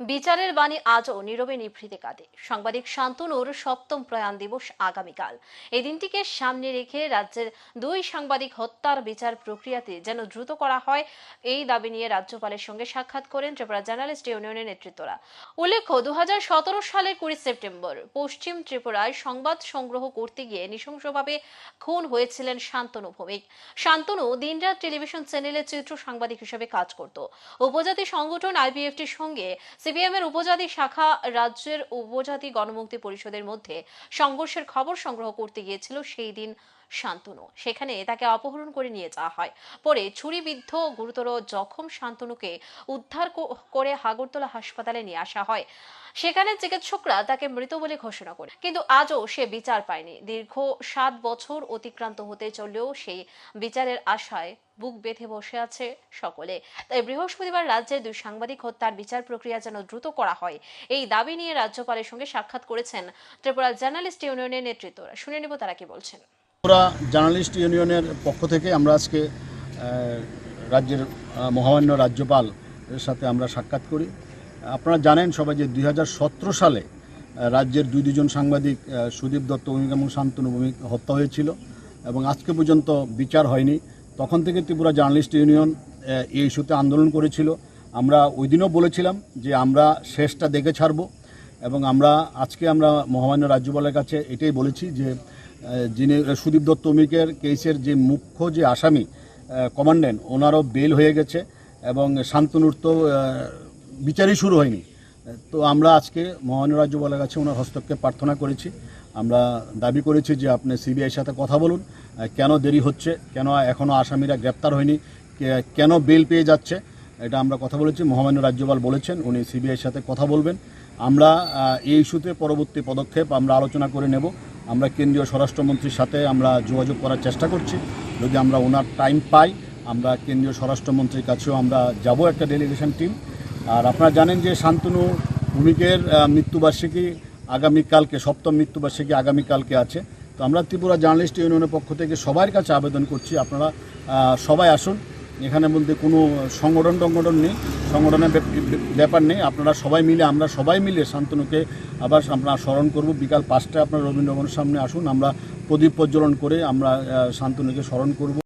বিচারের বাণী আজও নীরবে নিভৃতে কাঁদে। সাংবাদিক শান্তনুর সপ্তম প্রয়াণ দিবস আগামীকাল। এই দিনটিকে সামনে রেখে রাজ্যের দুই সাংবাদিক হত্যার বিচার প্রক্রিয়াতে যেন দ্রুত করা হয়, এই দাবি নিয়ে রাজ্যপালের সঙ্গে সাক্ষাৎ করেন ত্রিপুরা জার্নালিস্ট ইউনিয়নের নেতৃত্বরা। উল্লেখ্য দু সালের কুড়ি সেপ্টেম্বর, পশ্চিম ত্রিপুরায় সংবাদ সংগ্রহ করতে গিয়ে নৃশংসভাবে খুন হয়েছিলেন শান্তনু ভৌমিক। শান্তনু দিনরাত টেলিভিশন চ্যানেলে চিত্র সাংবাদিক হিসেবে কাজ করত। উপজাতি সংগঠন আইপিএফটির সঙ্গে সিপিএম এর উপজাতি শাখা রাজ্যের উপজাতি গণমুক্তি পরিষদের মধ্যে সংঘর্ষের খবর সংগ্রহ করতে গিয়েছিল সেই দিন শান্তনু। সেখানে তাকে অপহরণ করে নিয়ে যাওয়া হয়। পরে ছুরিবিদ্ধ গুরুতর জখম শান্তনুকে উদ্ধার করে হাগরতলা হাসপাতালে নিয়ে আসা হয়। সেখানে চিকিৎসকরা তাকে মৃত বলে ঘোষণা করে কিন্তু আজও সে বিচার পায়নি। দীর্ঘ সাত বছর অতিক্রান্ত হতে চললেও সেই বিচারের আশায় বুক বেঁধে বসে আছে সকলে। তাই বৃহস্পতিবার রাজ্যের দুই সাংবাদিক হত্যার বিচার প্রক্রিয়া যেন দ্রুত করা হয়, এই দাবি নিয়ে রাজ্যপালের সঙ্গে সাক্ষাৎ করেছেন ত্রিপুরা জার্নালিস্ট ইউনিয়নের নেতৃত্বরা। শুনে নেব তারা কি বলছেন। ত্রিপুরা জার্নালিস্ট ইউনিয়নের পক্ষ থেকে আমরা আজকে রাজ্যের মহামান্য রাজ্যপাল এর সাথে আমরা সাক্ষাৎ করি। আপনারা জানেন সবাই যে দুই হাজার সতেরো সালে রাজ্যের দুই দুজন সাংবাদিক সুদীপ দত্ত ভৌমিক এবং শান্তনু ভৌমিক হত্যা হয়েছিল এবং আজকে পর্যন্ত বিচার হয়নি। তখন থেকে ত্রিপুরা জার্নালিস্ট ইউনিয়ন এই ইস্যুতে আন্দোলন করেছিল। আমরা ওই দিনও বলেছিলাম যে আমরা শেষটা দেখে ছাড়বো এবং আমরা, আজকে আমরা মহামান্য রাজ্যপালের কাছে এটাই বলেছি যে যিনি সুদীপ দত্ত অমিকের কেসের যে মুখ্য যে আসামি কমান্ডেন্ট, ওনারও বেল হয়ে গেছে এবং শান্তনুর তো বিচারই শুরু হয়নি। তো আমরা আজকে মহামান্য রাজ্যপালের কাছে ওনার হস্তক্ষেপ প্রার্থনা করেছি। আমরা দাবি করেছি যে আপনি সিবিআইয়ের সাথে কথা বলুন কেন দেরি হচ্ছে, কেন এখনও আসামিরা গ্রেপ্তার হয়নি কেন বেল পেয়ে যাচ্ছে, এটা আমরা কথা বলেছি। মহামান্য রাজ্যপাল বলেছেন, উনি সিবিআইয়ের সাথে কথা বলবেন। আমরা এই ইস্যুতে পরবর্তী পদক্ষেপ আমরা আলোচনা করে নেব। আমরা কেন্দ্রীয় স্বরাষ্ট্রমন্ত্রীর সাথে আমরা যোগাযোগ করার চেষ্টা করছি। যদি আমরা ওনার টাইম পাই, আমরা কেন্দ্রীয় স্বরাষ্ট্রমন্ত্রীর কাছেও আমরা যাব একটা ডেলিগেশন টিম আর আপনারা জানেন যে শান্তনু ভূমিকের মৃত্যুবার্ষিকী আগামীকালকে, সপ্তম মৃত্যুবার্ষিকী আগামীকালকে আছে। তো আমরা ত্রিপুরা জার্নালিস্ট ইউনিয়নের পক্ষ থেকে সবার কাছে আবেদন করছি, আপনারা সবাই আসুন। এখানে বলতে কোনো সংগঠন টংগঠন নেই, সংগঠনের ব্যাপ- ব্যাপার নেই। আপনারা সবাই মিলে, আমরা সবাই মিলে শান্তনুকে আবার আমরা স্মরণ করব। বিকাল পাঁচটায় আপনার রবীন্দ্রভবনের সামনে আসুন, আমরা প্রদীপ প্রজ্বলন করে আমরা শান্তনুকে স্মরণ করব।